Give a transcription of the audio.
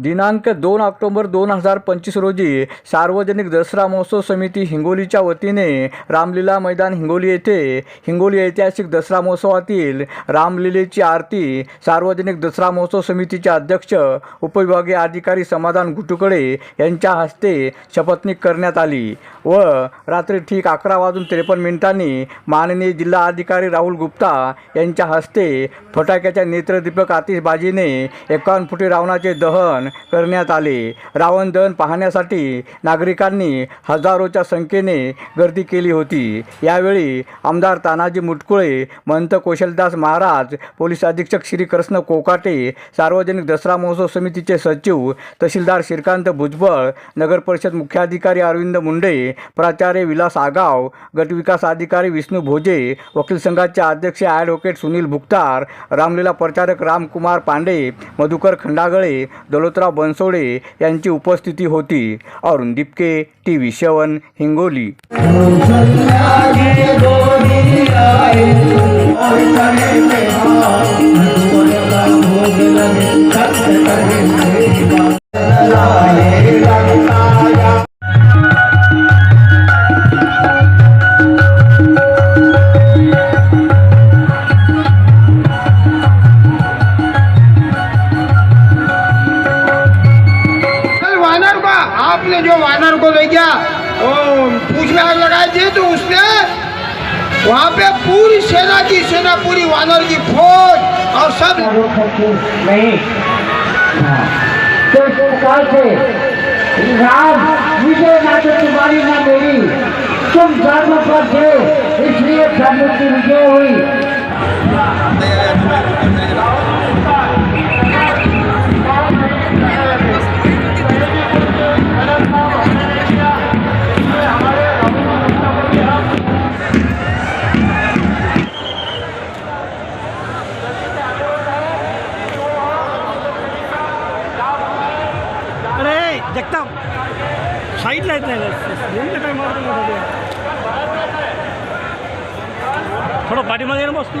दिनांक दोन ऑक्टोबर दोन हजार पंचवीस रोजी सार्वजनिक दसरा महोत्सव समिती हिंगोलीच्या वतीने रामलीला मैदान हिंगोली येथे हिंगोली ऐतिहासिक दसरा महोत्सवातील रामलीलेची आरती सार्वजनिक दसरा महोत्सव समितीचे अध्यक्ष उपविभागीय अधिकारी समाधान गुटुकडे यांच्या हस्ते शपथनिक करण्यात आली व रात्री ठीक अकरा वाजून त्रेपन्न मिनिटांनी माननीय जिल्हा अधिकारी राहुल गुप्ता यांच्या हस्ते फटाक्याच्या नेत्रदीपक आतिषबाजीने एकावन्न फुटी रावणाचे दहन करण्यात आले. रावण दहन पाहण्यासाठी नागरिकांनी हजारोच्या संख्येने गर्दी केली होती. यावेळी आमदार तानाजी मुटकुळे महंत कौशलदास महाराज पोलीस अधीक्षक श्रीकृष्ण कोकाटे सार्वजनिक दसरा महोत्सव समितीचे सचिव तहसीलदार श्रीकांत भुजबळ नगर परिषद मुख्याधिकारी अरविंद मुंडे प्राचार्य विलास आगाव गटविकास अधिकारी विष्णू भोजे वकील संघाचे अध्यक्ष ॲडव्होकेट सुनील भुक्तार रामलीला प्रचारक रामकुमार पांडे मधुकर खंडागळे दौलतराव बनसोडे यांची उपस्थिती होती. Arun Dipke T V seven Hingoli. आपने जो वानर को ले गया पूछ में आग लगाई थी तो उसने वहाँ पे पूरी सेना की सेना पूरी वानर की फौज और सब नहीं। तो इस से राम मुझे ना तो तुम्हारी ना मेरी। तुम धर्म पर थे इसलिए धर्म की विजय हुई। अरे जगताप साईडला येत नाही दोन्ही काय मारतो थोडं पाठीमागे ये ना बस तू